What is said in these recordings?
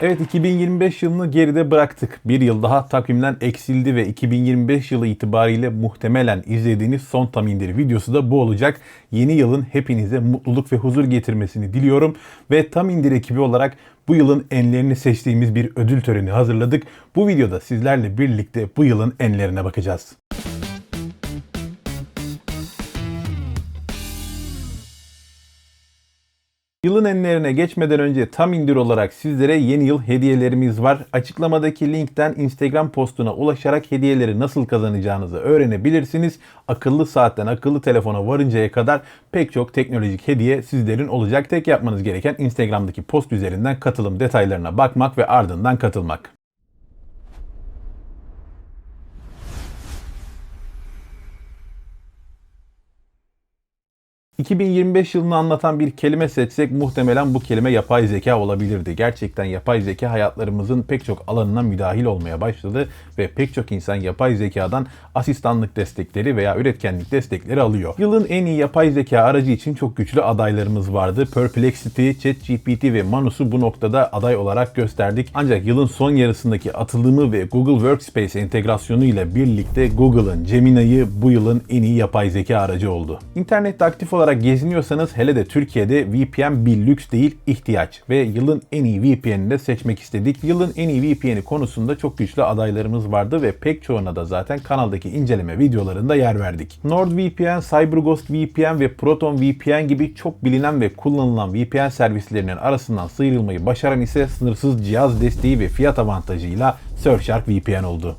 Evet 2025 yılını geride bıraktık. Bir yıl daha takvimden eksildi ve 2025 yılı itibariyle muhtemelen izlediğiniz son tam indir videosu da bu olacak. Yeni yılın hepinize mutluluk ve huzur getirmesini diliyorum. Ve tam indir ekibi olarak bu yılın enlerini seçtiğimiz bir ödül töreni hazırladık. Bu videoda sizlerle birlikte bu yılın enlerine bakacağız. Yılın enlerine geçmeden önce tam indir olarak sizlere yeni yıl hediyelerimiz var. Açıklamadaki linkten Instagram postuna ulaşarak hediyeleri nasıl kazanacağınızı öğrenebilirsiniz. Akıllı saatten akıllı telefona varıncaya kadar pek çok teknolojik hediye sizlerin olacak. Tek yapmanız gereken Instagram'daki post üzerinden katılım detaylarına bakmak ve ardından katılmak. 2025 yılını anlatan bir kelime seçsek muhtemelen bu kelime yapay zeka olabilirdi. Gerçekten yapay zeka hayatlarımızın pek çok alanına müdahil olmaya başladı ve pek çok insan yapay zekadan asistanlık destekleri veya üretkenlik destekleri alıyor. Yılın en iyi yapay zeka aracı için çok güçlü adaylarımız vardı. Perplexity, ChatGPT ve Manus'u bu noktada aday olarak gösterdik. Ancak yılın son yarısındaki atılımı ve Google Workspace entegrasyonu ile birlikte Google'ın Gemini'yi bu yılın en iyi yapay zeka aracı oldu. İnternette aktif olarak olarak geziniyorsanız hele de Türkiye'de VPN bir lüks değil ihtiyaç ve yılın en iyi VPN'ini de seçmek istedik. Yılın en iyi VPN'i konusunda çok güçlü adaylarımız vardı ve pek çoğuna da zaten kanaldaki inceleme videolarında yer verdik. NordVPN, CyberGhost VPN ve Proton VPN gibi çok bilinen ve kullanılan VPN servislerinin arasından sıyrılmayı başaran ise sınırsız cihaz desteği ve fiyat avantajıyla Surfshark VPN oldu.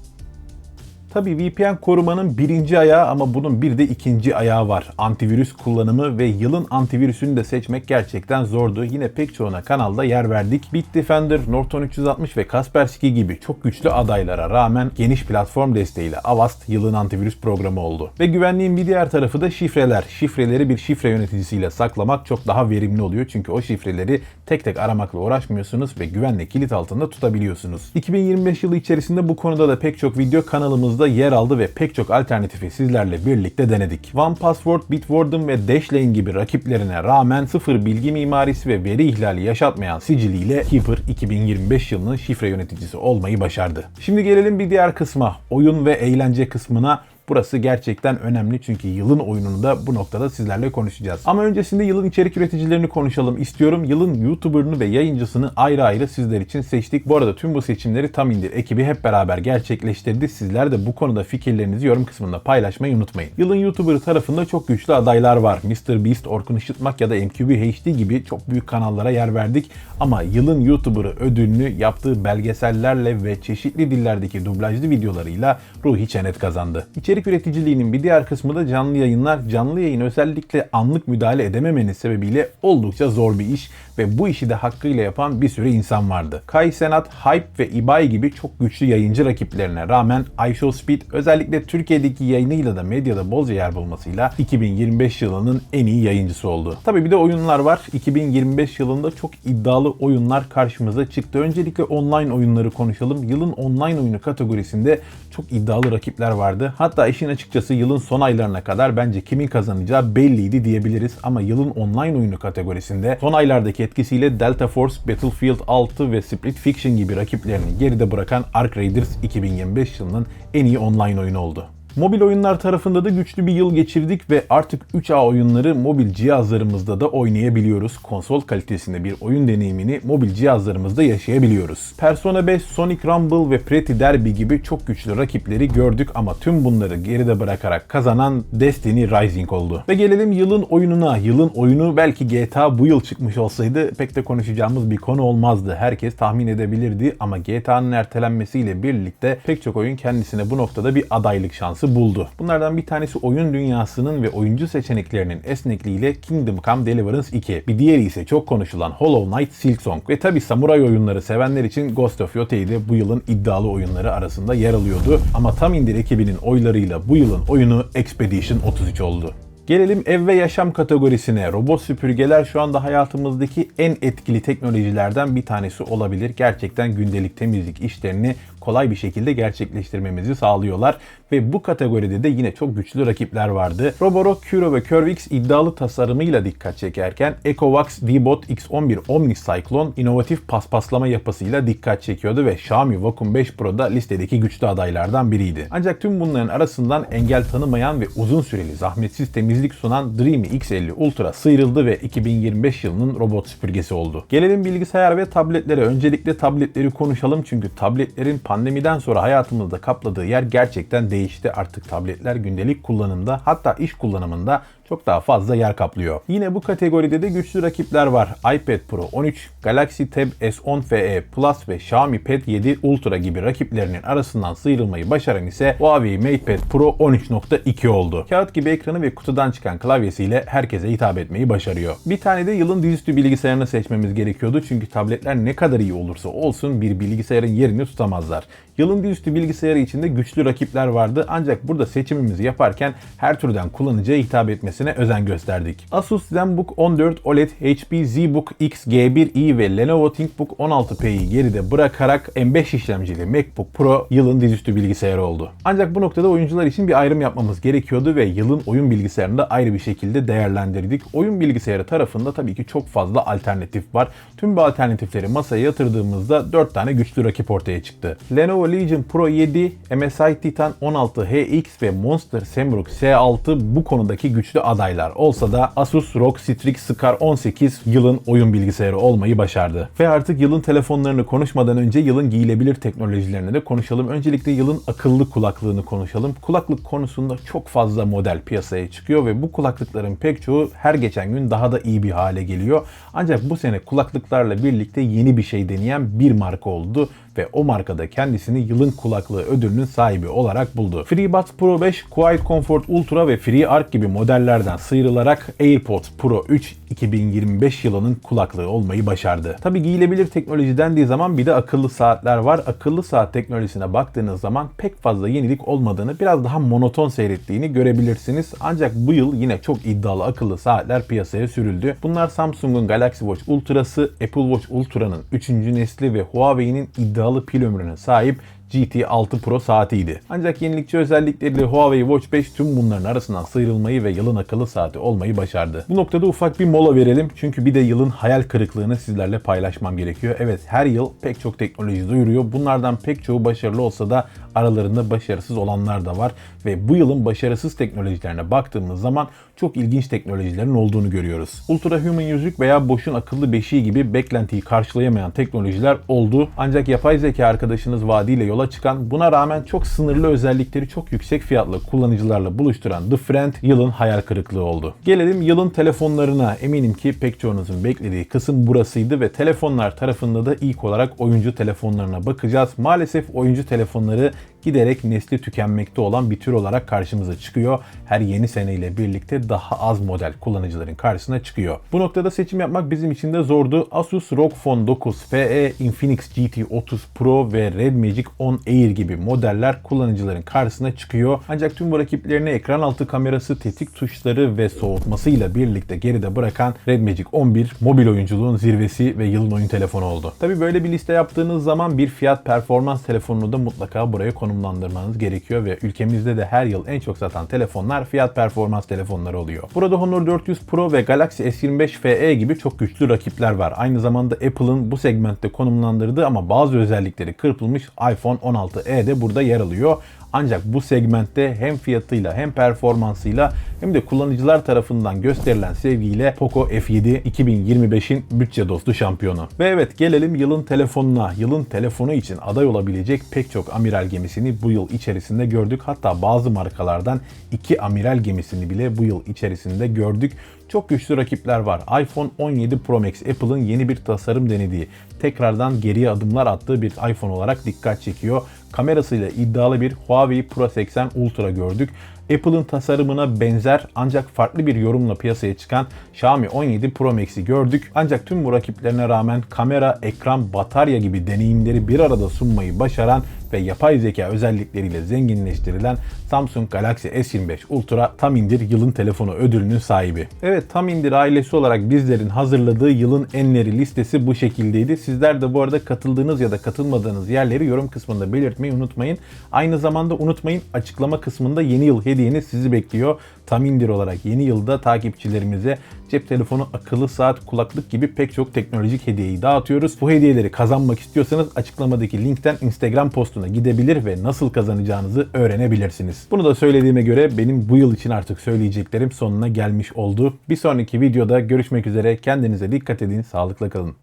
Tabi VPN korumanın birinci ayağı ama bunun bir de ikinci ayağı var. Antivirüs kullanımı ve yılın antivirüsünü de seçmek gerçekten zordu. Yine pek çoğuna kanalda yer verdik. Bitdefender, Norton 360 ve Kaspersky gibi çok güçlü adaylara rağmen geniş platform desteğiyle Avast yılın antivirüs programı oldu. Ve güvenliğin bir diğer tarafı da şifreler. Şifreleri bir şifre yöneticisiyle saklamak çok daha verimli oluyor. Çünkü o şifreleri tek tek aramakla uğraşmıyorsunuz ve güvenle kilit altında tutabiliyorsunuz. 2025 yılı içerisinde bu konuda da pek çok video kanalımızda yer aldı ve pek çok alternatifi sizlerle birlikte denedik. OnePassword, Bitwarden ve Dashlane gibi rakiplerine rağmen sıfır bilgi mimarisi ve veri ihlali yaşatmayan siciliyle Keeper 2025 yılının şifre yöneticisi olmayı başardı. Şimdi gelelim bir diğer kısma. Oyun ve eğlence kısmına Burası gerçekten önemli çünkü yılın oyununu da bu noktada sizlerle konuşacağız. Ama öncesinde yılın içerik üreticilerini konuşalım istiyorum. Yılın YouTuber'ını ve yayıncısını ayrı ayrı sizler için seçtik. Bu arada tüm bu seçimleri Tam İndir ekibi hep beraber gerçekleştirdi. Sizler de bu konuda fikirlerinizi yorum kısmında paylaşmayı unutmayın. Yılın YouTuber tarafında çok güçlü adaylar var. MrBeast, Orkun Işıtmak ya da MQB HD gibi çok büyük kanallara yer verdik. Ama yılın YouTuber'ı ödülünü yaptığı belgesellerle ve çeşitli dillerdeki dublajlı videolarıyla Ruhi Çenet kazandı. İçerik İçerik üreticiliğinin bir diğer kısmı da canlı yayınlar. Canlı yayın özellikle anlık müdahale edememeniz sebebiyle oldukça zor bir iş ve bu işi de hakkıyla yapan bir sürü insan vardı. Kai Senat, Hype ve Ibai gibi çok güçlü yayıncı rakiplerine rağmen iShowSpeed özellikle Türkiye'deki yayınıyla da medyada bolca yer bulmasıyla 2025 yılının en iyi yayıncısı oldu. Tabi bir de oyunlar var. 2025 yılında çok iddialı oyunlar karşımıza çıktı. Öncelikle online oyunları konuşalım. Yılın online oyunu kategorisinde çok iddialı rakipler vardı. Hatta işin açıkçası yılın son aylarına kadar bence kimin kazanacağı belliydi diyebiliriz. Ama yılın online oyunu kategorisinde son aylardaki etkisiyle Delta Force, Battlefield 6 ve Split Fiction gibi rakiplerini geride bırakan Ark Raiders 2025 yılının en iyi online oyunu oldu. Mobil oyunlar tarafında da güçlü bir yıl geçirdik ve artık 3A oyunları mobil cihazlarımızda da oynayabiliyoruz. Konsol kalitesinde bir oyun deneyimini mobil cihazlarımızda yaşayabiliyoruz. Persona 5, Sonic Rumble ve Pretty Derby gibi çok güçlü rakipleri gördük ama tüm bunları geride bırakarak kazanan Destiny Rising oldu. Ve gelelim yılın oyununa. Yılın oyunu belki GTA bu yıl çıkmış olsaydı pek de konuşacağımız bir konu olmazdı. Herkes tahmin edebilirdi ama GTA'nın ertelenmesiyle birlikte pek çok oyun kendisine bu noktada bir adaylık şansı şansı buldu. Bunlardan bir tanesi oyun dünyasının ve oyuncu seçeneklerinin esnekliğiyle Kingdom Come Deliverance 2. Bir diğeri ise çok konuşulan Hollow Knight Silksong. Ve tabi samuray oyunları sevenler için Ghost of Yotei de bu yılın iddialı oyunları arasında yer alıyordu. Ama tam indir ekibinin oylarıyla bu yılın oyunu Expedition 33 oldu. Gelelim ev ve yaşam kategorisine. Robot süpürgeler şu anda hayatımızdaki en etkili teknolojilerden bir tanesi olabilir. Gerçekten gündelik temizlik işlerini kolay bir şekilde gerçekleştirmemizi sağlıyorlar. Ve bu kategoride de yine çok güçlü rakipler vardı. Roborock, Kuro ve Curvix iddialı tasarımıyla dikkat çekerken Ecovax D-Bot X11 Omni Cyclone inovatif paspaslama yapısıyla dikkat çekiyordu ve Xiaomi Vacuum 5 Pro da listedeki güçlü adaylardan biriydi. Ancak tüm bunların arasından engel tanımayan ve uzun süreli zahmetsiz temizlik sunan Dreamy X50 Ultra sıyrıldı ve 2025 yılının robot süpürgesi oldu. Gelelim bilgisayar ve tabletlere. Öncelikle tabletleri konuşalım çünkü tabletlerin pandemiden sonra hayatımızda kapladığı yer gerçekten değişti. Artık tabletler gündelik kullanımda hatta iş kullanımında çok daha fazla yer kaplıyor. Yine bu kategoride de güçlü rakipler var. iPad Pro 13, Galaxy Tab S10 FE Plus ve Xiaomi Pad 7 Ultra gibi rakiplerinin arasından sıyrılmayı başaran ise Huawei MatePad Pro 13.2 oldu. Kağıt gibi ekranı ve kutudan çıkan klavyesiyle herkese hitap etmeyi başarıyor. Bir tane de yılın dizüstü bilgisayarını seçmemiz gerekiyordu çünkü tabletler ne kadar iyi olursa olsun bir bilgisayarın yerini tutamazlar. Yılın dizüstü bilgisayarı içinde güçlü rakipler vardı ancak burada seçimimizi yaparken her türden kullanıcıya hitap etmesine özen gösterdik. Asus ZenBook 14 OLED, HP ZBook X G1i ve Lenovo ThinkBook 16P'yi geride bırakarak M5 işlemcili MacBook Pro yılın dizüstü bilgisayarı oldu. Ancak bu noktada oyuncular için bir ayrım yapmamız gerekiyordu ve yılın oyun bilgisayarını da ayrı bir şekilde değerlendirdik. Oyun bilgisayarı tarafında tabii ki çok fazla alternatif var. Tüm bu alternatifleri masaya yatırdığımızda 4 tane güçlü rakip ortaya çıktı. Lenovo Legion Pro 7, MSI Titan 16HX ve Monster Semrock S6 bu konudaki güçlü adaylar olsa da Asus ROG Strix Scar 18 yılın oyun bilgisayarı olmayı başardı. Ve artık yılın telefonlarını konuşmadan önce yılın giyilebilir teknolojilerini de konuşalım. Öncelikle yılın akıllı kulaklığını konuşalım. Kulaklık konusunda çok fazla model piyasaya çıkıyor ve bu kulaklıkların pek çoğu her geçen gün daha da iyi bir hale geliyor. Ancak bu sene kulaklıklarla birlikte yeni bir şey deneyen bir marka oldu ve o markada kendisini yılın kulaklığı ödülünün sahibi olarak buldu. FreeBuds Pro 5, Quiet Comfort Ultra ve FreeArc gibi modellerden sıyrılarak AirPods Pro 3 2025 yılının kulaklığı olmayı başardı. Tabi giyilebilir teknoloji dendiği zaman bir de akıllı saatler var. Akıllı saat teknolojisine baktığınız zaman pek fazla yenilik olmadığını, biraz daha monoton seyrettiğini görebilirsiniz. Ancak bu yıl yine çok iddialı akıllı saatler piyasaya sürüldü. Bunlar Samsung'un Galaxy Watch Ultra'sı, Apple Watch Ultra'nın 3. nesli ve Huawei'nin iddialı pil ömrüne sahip GT6 Pro saatiydi. Ancak yenilikçi özellikleriyle Huawei Watch 5 tüm bunların arasından sıyrılmayı ve yılın akıllı saati olmayı başardı. Bu noktada ufak bir mola verelim çünkü bir de yılın hayal kırıklığını sizlerle paylaşmam gerekiyor. Evet her yıl pek çok teknoloji duyuruyor. Bunlardan pek çoğu başarılı olsa da aralarında başarısız olanlar da var ve bu yılın başarısız teknolojilerine baktığımız zaman çok ilginç teknolojilerin olduğunu görüyoruz. Ultra Human yüzük veya Bosch'un akıllı beşiği gibi beklentiyi karşılayamayan teknolojiler oldu. Ancak yapay zeka arkadaşınız vaadiyle yola çıkan buna rağmen çok sınırlı özellikleri çok yüksek fiyatlı kullanıcılarla buluşturan The Friend yılın hayal kırıklığı oldu. Gelelim yılın telefonlarına. Eminim ki pek çoğunuzun beklediği kısım burasıydı ve telefonlar tarafında da ilk olarak oyuncu telefonlarına bakacağız. Maalesef oyuncu telefonları giderek nesli tükenmekte olan bir tür olarak karşımıza çıkıyor. Her yeni seneyle birlikte daha az model kullanıcıların karşısına çıkıyor. Bu noktada seçim yapmak bizim için de zordu. Asus ROG Phone 9 FE, Infinix GT 30 Pro ve Red Magic 10 Air gibi modeller kullanıcıların karşısına çıkıyor. Ancak tüm bu rakiplerini ekran altı kamerası, tetik tuşları ve soğutmasıyla birlikte geride bırakan Red Magic 11 mobil oyunculuğun zirvesi ve yılın oyun telefonu oldu. Tabi böyle bir liste yaptığınız zaman bir fiyat performans telefonunu da mutlaka buraya konumlandırmanız gerekiyor ve ülkemizde de her yıl en çok satan telefonlar fiyat performans telefonları oluyor. Burada Honor 400 Pro ve Galaxy S25 FE gibi çok güçlü rakipler var. Aynı zamanda Apple'ın bu segmentte konumlandırdığı ama bazı özellikleri kırpılmış iPhone 16e de burada yer alıyor. Ancak bu segmentte hem fiyatıyla hem performansıyla hem de kullanıcılar tarafından gösterilen sevgiyle Poco F7 2025'in bütçe dostu şampiyonu. Ve evet gelelim yılın telefonuna. Yılın telefonu için aday olabilecek pek çok amiral gemisini bu yıl içerisinde gördük. Hatta bazı markalardan iki amiral gemisini bile bu yıl içerisinde gördük. Çok güçlü rakipler var. iPhone 17 Pro Max Apple'ın yeni bir tasarım denediği, tekrardan geriye adımlar attığı bir iPhone olarak dikkat çekiyor. Kamerasıyla iddialı bir Huawei Pro 80 Ultra gördük. Apple'ın tasarımına benzer ancak farklı bir yorumla piyasaya çıkan Xiaomi 17 Pro Max'i gördük. Ancak tüm bu rakiplerine rağmen kamera, ekran, batarya gibi deneyimleri bir arada sunmayı başaran ve yapay zeka özellikleriyle zenginleştirilen Samsung Galaxy S25 Ultra tam indir yılın telefonu ödülünün sahibi. Evet tam indir ailesi olarak bizlerin hazırladığı yılın enleri listesi bu şekildeydi. Sizler de bu arada katıldığınız ya da katılmadığınız yerleri yorum kısmında belirtmeyi unutmayın. Aynı zamanda unutmayın açıklama kısmında yeni yıl hediyeniz sizi bekliyor. Tam indir olarak yeni yılda takipçilerimize cep telefonu, akıllı saat, kulaklık gibi pek çok teknolojik hediyeyi dağıtıyoruz. Bu hediyeleri kazanmak istiyorsanız açıklamadaki linkten Instagram postuna gidebilir ve nasıl kazanacağınızı öğrenebilirsiniz. Bunu da söylediğime göre benim bu yıl için artık söyleyeceklerim sonuna gelmiş oldu. Bir sonraki videoda görüşmek üzere. Kendinize dikkat edin, sağlıkla kalın.